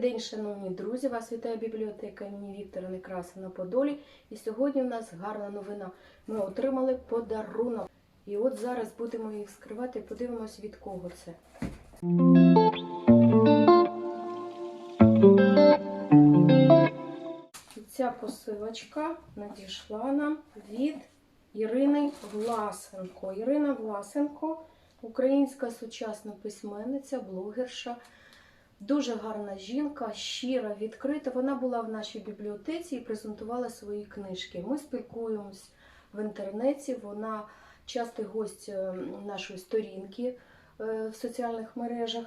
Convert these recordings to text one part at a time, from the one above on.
день, шановні друзі! Вас вітає бібліотека імені Віктора Некраса на Подолі. І сьогодні в нас гарна новина. Ми отримали подарунок. І от зараз будемо їх скривати подивимось, від кого це. І Ця посилочка надійшла нам від Ірини Власенко. Ірина Власенко, українська сучасна письменниця, блогерша. Дуже гарна жінка, щира, відкрита. Вона була в нашій бібліотеці і презентувала свої книжки. Ми спілкуємось в інтернеті. Вона частий гость е, нашої сторінки е, в соціальних мережах.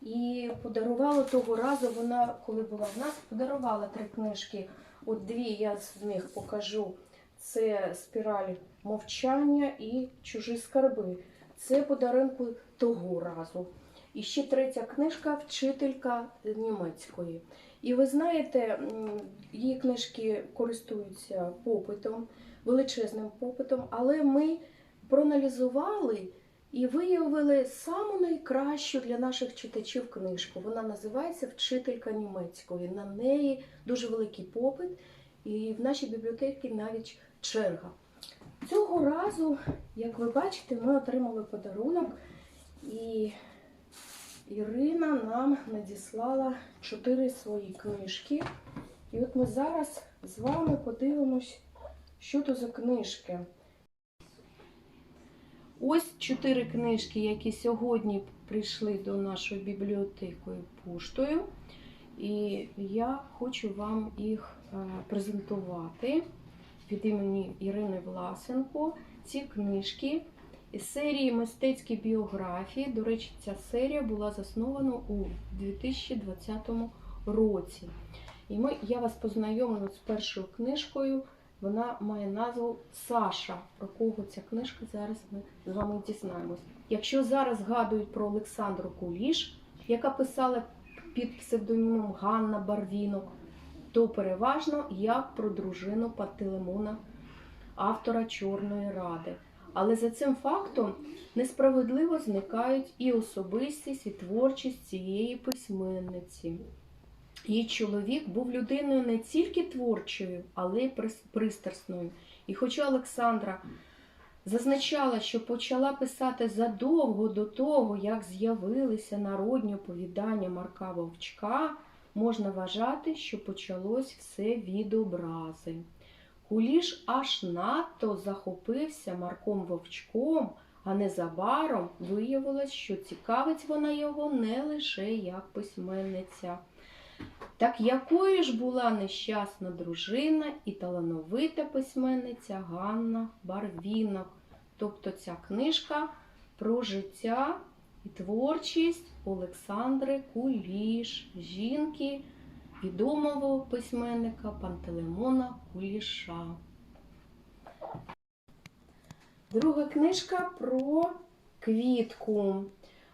І подарувала того разу. Вона, коли була в нас, подарувала три книжки. От дві я з них покажу. Це спіраль мовчання і чужі скарби. Це подарунку того разу. І ще третя книжка Вчителька німецької. І ви знаєте, її книжки користуються попитом, величезним попитом, але ми проаналізували і виявили саму найкращу для наших читачів книжку. Вона називається Вчителька німецької. На неї дуже великий попит, і в нашій бібліотеці навіть черга. Цього разу, як ви бачите, ми отримали подарунок і Ірина нам надіслала чотири свої книжки. І от ми зараз з вами подивимось, що то за книжки. Ось чотири книжки, які сьогодні прийшли до нашої бібліотеки поштою. І я хочу вам їх е, презентувати від імені Ірини Власенко. Ці книжки із серії мистецькі біографії. До речі, ця серія була заснована у 2020 році. І ми, я вас познайомила з першою книжкою. Вона має назву Саша. Про кого ця книжка зараз ми з вами дізнаємось. Якщо зараз згадують про Олександру Куліш, яка писала під псевдонімом Ганна Барвінок, то переважно як про дружину Пантелеймона, автора Чорної Ради. Але за цим фактом несправедливо зникають і особистість, і творчість цієї письменниці. Її чоловік був людиною не тільки творчою, але й пристрасною. І хоча Олександра зазначала, що почала писати задовго до того, як з'явилися народні оповідання Марка Вовчка, можна вважати, що почалось все від образи. Куліш аж надто захопився Марком Вовчком, а незабаром виявилось, що цікавить вона його не лише як письменниця. Так якою ж була нещасна дружина і талановита письменниця Ганна Барвінок. Тобто ця книжка про життя і творчість Олександри Куліш, жінки відомого письменника Пантелеймона Куліша. Друга книжка про квітку.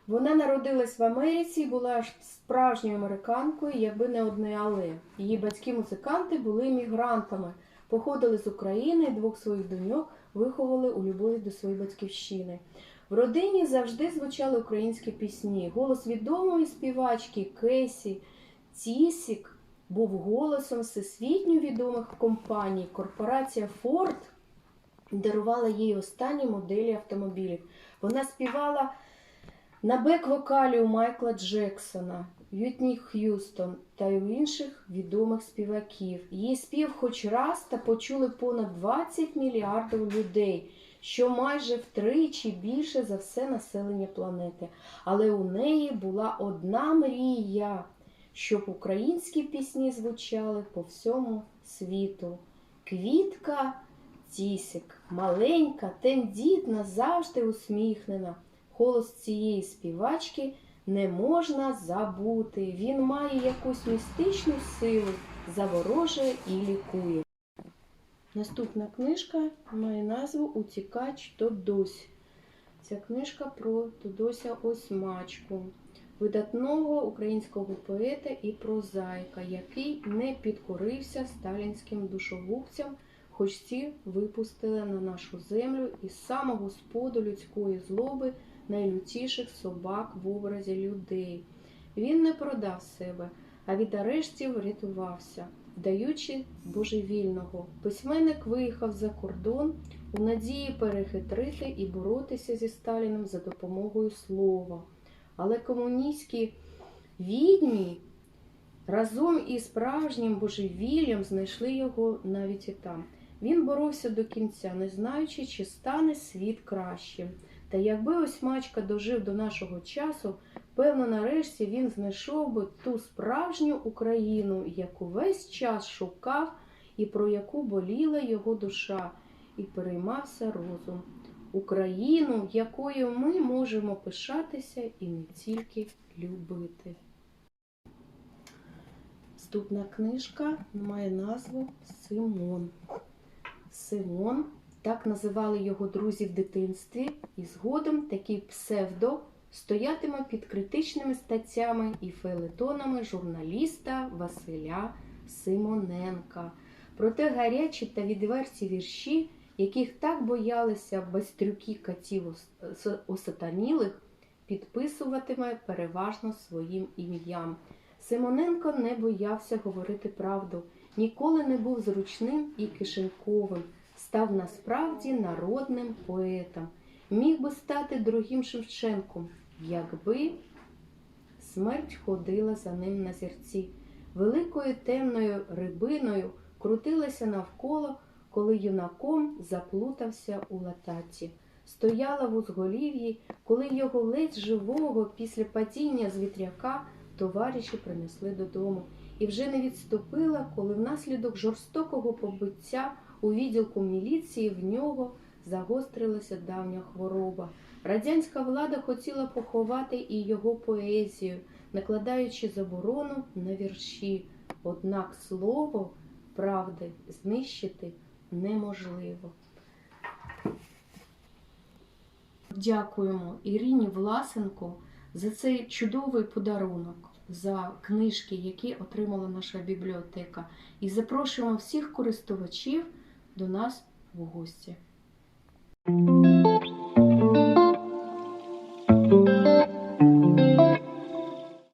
Вона народилась в Америці і була справжньою американкою, якби не одне але. Її батьки-музиканти були іммігрантами, походили з України двох своїх доньок виховали у любові до своєї батьківщини. В родині завжди звучали українські пісні. Голос відомої співачки Кесі Тісік був голосом всесвітньо відомих компаній. Корпорація Ford дарувала їй останні моделі автомобілів. Вона співала на бек-вокалі у Майкла Джексона, Вітні Х'юстон та й інших відомих співаків. Її спів хоч раз та почули понад 20 мільярдів людей, що майже втричі більше за все населення планети. Але у неї була одна мрія, щоб українські пісні звучали по всьому світу. Квітка Тісик, маленька, тендітна, завжди усміхнена. Голос цієї співачки не можна забути. Він має якусь містичну силу, заворожує і лікує. Наступна книжка має назву Утікач Тодусь. Ця книжка про Тодося Осьмачку, видатного українського поета і прозаїка, який не підкорився сталінським душогубцям, хоч ці випустили на нашу землю із самого споду людської злоби найлютіших собак в образі людей. Він не продав себе, а від арештів рятувався, вдаючи божевільного. Письменник виїхав за кордон у надії перехитрити і боротися зі Сталіном за допомогою слова. Але комуністські відьмі разом із справжнім божевіллям знайшли його навіть і там. Він боровся до кінця, не знаючи, чи стане світ кращим. Та якби ось мачка дожив до нашого часу, певно, нарешті він знайшов би ту справжню Україну, яку весь час шукав і про яку боліла його душа, і переймався розум. Україну, якою ми можемо пишатися і не тільки любити. Наступна книжка має назву Симон. Симон, так називали його друзі в дитинстві, і згодом такий псевдо стоятиме під критичними статтями і фейлетонами журналіста Василя Симоненка. Проте гарячі та відверті вірші, яких так боялися байстрюки катів осатанілих, підписуватиме переважно своїм ім'ям. Симоненко не боявся говорити правду, ніколи не був зручним і кишеньковим, став насправді народним поетом. Міг би стати другим Шевченком, якби смерть ходила за ним на зірці. Великою темною рибиною крутилася навколо, коли юнаком заплутався у лататі. Стояла в узголів'ї, коли його ледь живого після падіння з вітряка товариші принесли додому, і вже не відступила, коли внаслідок жорстокого побиття у відділку міліції в нього загострилася давня хвороба. Радянська влада хотіла поховати і його поезію, накладаючи заборону на вірші. Однак слово правди знищити неможливо. Дякуємо Ірині Власенко за цей чудовий подарунок, за книжки, які отримала наша бібліотека. І запрошуємо всіх користувачів до нас в гості.